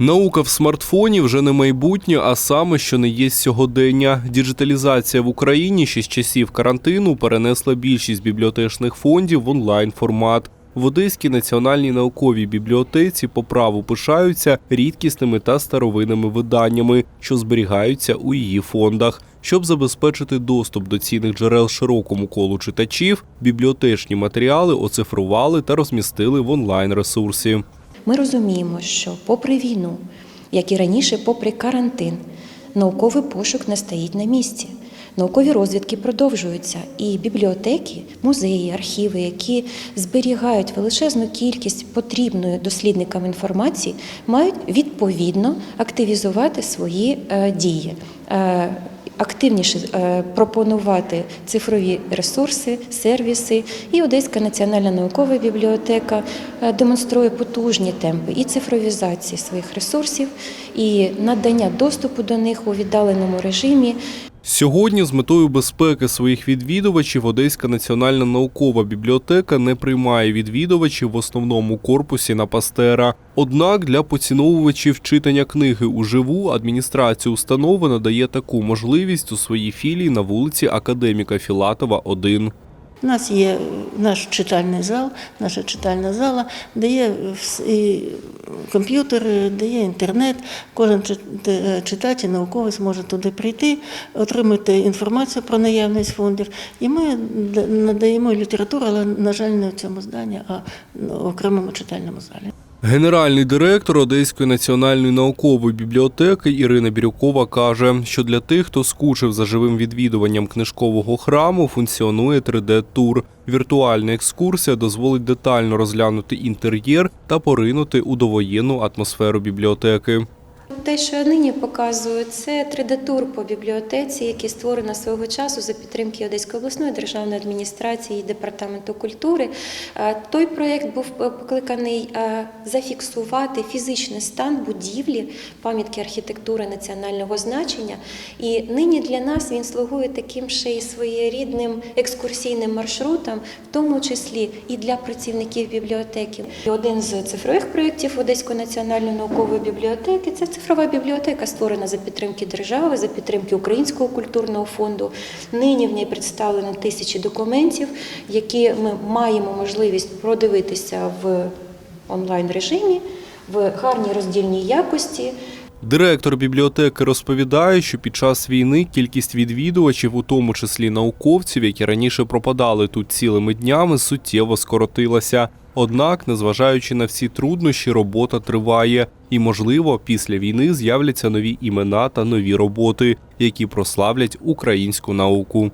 Наука в смартфоні вже не майбутнє, а саме, що не є сьогодення. Діджиталізація в Україні ще з часів карантину перенесла більшість бібліотечних фондів в онлайн формат. В Одеській національній науковій бібліотеці по праву пишаються рідкісними та старовинними виданнями, що зберігаються у її фондах. Щоб забезпечити доступ до цінних джерел широкому колу читачів, бібліотечні матеріали оцифрували та розмістили в онлайн ресурсі. Ми розуміємо, що попри війну, як і раніше, попри карантин, науковий пошук не стоїть на місці. Наукові розвідки продовжуються, і бібліотеки, музеї, архіви, які зберігають величезну кількість потрібної дослідникам інформації, мають відповідно активізувати свої е, дії. Е, Активніше е, пропонувати цифрові ресурси, сервіси. І Одеська національна наукова бібліотека демонструє потужні темпи і цифровізації своїх ресурсів, і надання доступу до них у віддаленому режимі. Сьогодні з метою безпеки своїх відвідувачів Одеська національна наукова бібліотека не приймає відвідувачів в основному корпусі на пастера. Однак для поціновувачів читання книги уживу адміністрація установи надає таку можливість у своїй філії на вулиці Академіка Філатова, 1. У нас є наш читальний зал, наша читальна зала, де є і комп'ютери, де є інтернет. Кожен е, читач і науковець може туди прийти, отримати інформацію про наявність фондів. І ми надаємо літературу, але, на жаль, не в цьому зданні, а в окремому читальному залі. Генеральний директор Одеської національної наукової бібліотеки Ірина Бірюкова каже, що для тих, хто скучив за живим відвідуванням книжкового храму, функціонує 3D-тур. Віртуальна екскурсія дозволить детально розглянути інтер'єр та поринути у довоєнну атмосферу бібліотеки. Те, що я нині показую, це 3D-тур по бібліотеці, який створено свого часу за підтримки Одеської обласної державної адміністрації і департаменту культури. Той проєкт був покликаний зафіксувати фізичний стан будівлі, пам'ятки архітектури національного значення. І нині для нас він слугує таким ще й своєрідним екскурсійним маршрутом, в тому числі і для працівників бібліотеки. Один з цифрових проєктів Одеської національної наукової бібліотеки це цифрова бібліотека, створена за підтримки держави, за підтримки Українського культурного фонду. Нині в ній представлено тисячі документів, які ми маємо можливість продивитися в онлайн режимі, в гарній роздільній якості. Директор бібліотеки розповідає, що під час війни кількість відвідувачів, у тому числі науковців, які раніше пропадали тут цілими днями, суттєво скоротилася. Однак, незважаючи на всі труднощі, робота триває, і, можливо, після війни з'являться нові імена та нові роботи, які прославлять українську науку.